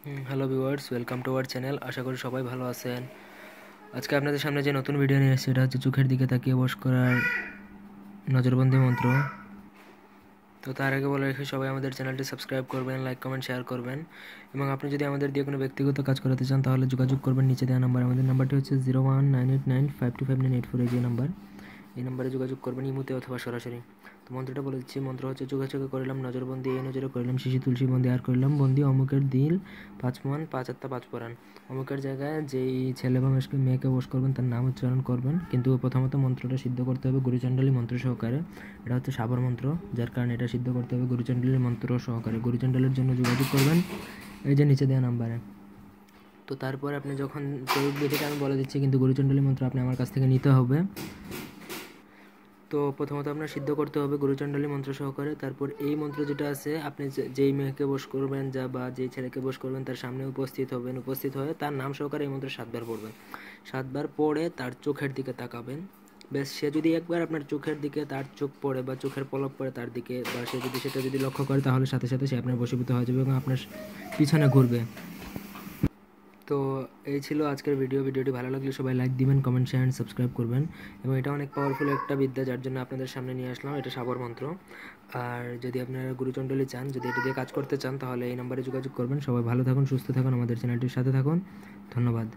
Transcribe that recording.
Hello viewers welcome to our channel আশা করি সবাই ভালো আছেন। আজকে আপনাদের সামনে যে নতুন ভিডিও নিয়ে এসেছি, এটা হচ্ছে চোখের দিকে তাকিয়ে বস করার নজরবন্দি মন্ত্র। তো তার আগে বলে রেখে, সবাই আমাদের চ্যানেলটি সাবস্ক্রাইব করবেন লাইক কমেন্ট শেয়ার করবেন। এবং আপনি যদি আমাদের দিয়ে কোনো ব্যক্তিগত কাজ করাতে চান, তাহলে যোগাযোগ করবেন। নিচে দেওয়া নাম্বার আমাদের নাম্বারটি হচ্ছে zero one nine eight nine five two five nine eight four এই যে নাম্বার এই নাম্বারে যোগাযোগ করবেন ইমুতে অথবা সরাসরি। তো মন্ত্রটা বলে দিচ্ছি, মন্ত্র হচ্ছে, যোগাযোগ করিলাম, নজরবন্দি, এই নজরে করিলাম, শিশি তুলসী বন্দি, আর করলাম বন্দি, অমুকের দিল, পাঁচ মান, পাঁচ আত্মা, পাঁচ পরাণ। অমুকের জায়গায় যেই ছেলে বা মেয়েকে মেয়েকে বস করবেন, তার নাম উচ্চারণ করবেন। কিন্তু প্রথমত মন্ত্রটা সিদ্ধ করতে হবে গুরুচণ্ডলী মন্ত্র সহকারে। এটা হচ্ছে সাবর মন্ত্র, যার কারণে এটা সিদ্ধ করতে হবে গুরুচণ্ডলীর মন্ত্র সহকারে। গুরুচণ্ডলীর জন্য যোগাযোগ করবেন, এই যে নিচে দেওয়া নাম্বারে। তো তারপর আপনি যখন প্রয়োগ বিধিটা আমি বলে দিচ্ছি, কিন্তু গুরুচণ্ডলী মন্ত্র আপনি আমার কাছ থেকে নিতে হবে। তো প্রথমত আপনার সিদ্ধ করতে হবে গুরুচণ্ডলী মন্ত্র সহকারে। তারপর এই মন্ত্র যেটা আছে, আপনি যেই মেয়েকে বস করবেন যা বা যেই ছেলেকে বস করবেন তার সামনে উপস্থিত হবেন। উপস্থিত হয়ে তার নাম সহকারে এই মন্ত্র সাতবার পড়বেন। সাতবার পড়ে তার চোখের দিকে তাকাবেন। বেশ সে যদি একবার আপনার চোখের দিকে তার চোখ পড়ে বা চোখের পলক পড়ে তার দিকে, বা সে যদি, সেটা যদি লক্ষ্য করে তাহলে সাথে সাথে সে আপনার বসীভূত হয়ে যাবে এবং আপনার পিছনে ঘুরবে। তো এই ছিল আজকের ভিডিও ভিডিওটি ভালো লাগলে সবাই লাইক দিবেন কমেন্ট শেয়ার অ্যান্ড সাবস্ক্রাইব করবেন। এবং এটা অনেক পাওয়ারফুল একটা বিদ্যা, যার জন্য আপনাদের সামনে নিয়ে আসলাম। এটা সাবর মন্ত্র। আর যদি আপনারা গুরুচণ্ডলী চান, যদি এটা দিয়ে কাজ করতে চান, তাহলে এই নম্বরে যোগাযোগ করবেন। সবাই ভালো থাকুন, সুস্থ থাকুন, আমাদের চ্যানেলটির সাথে থাকুন। ধন্যবাদ।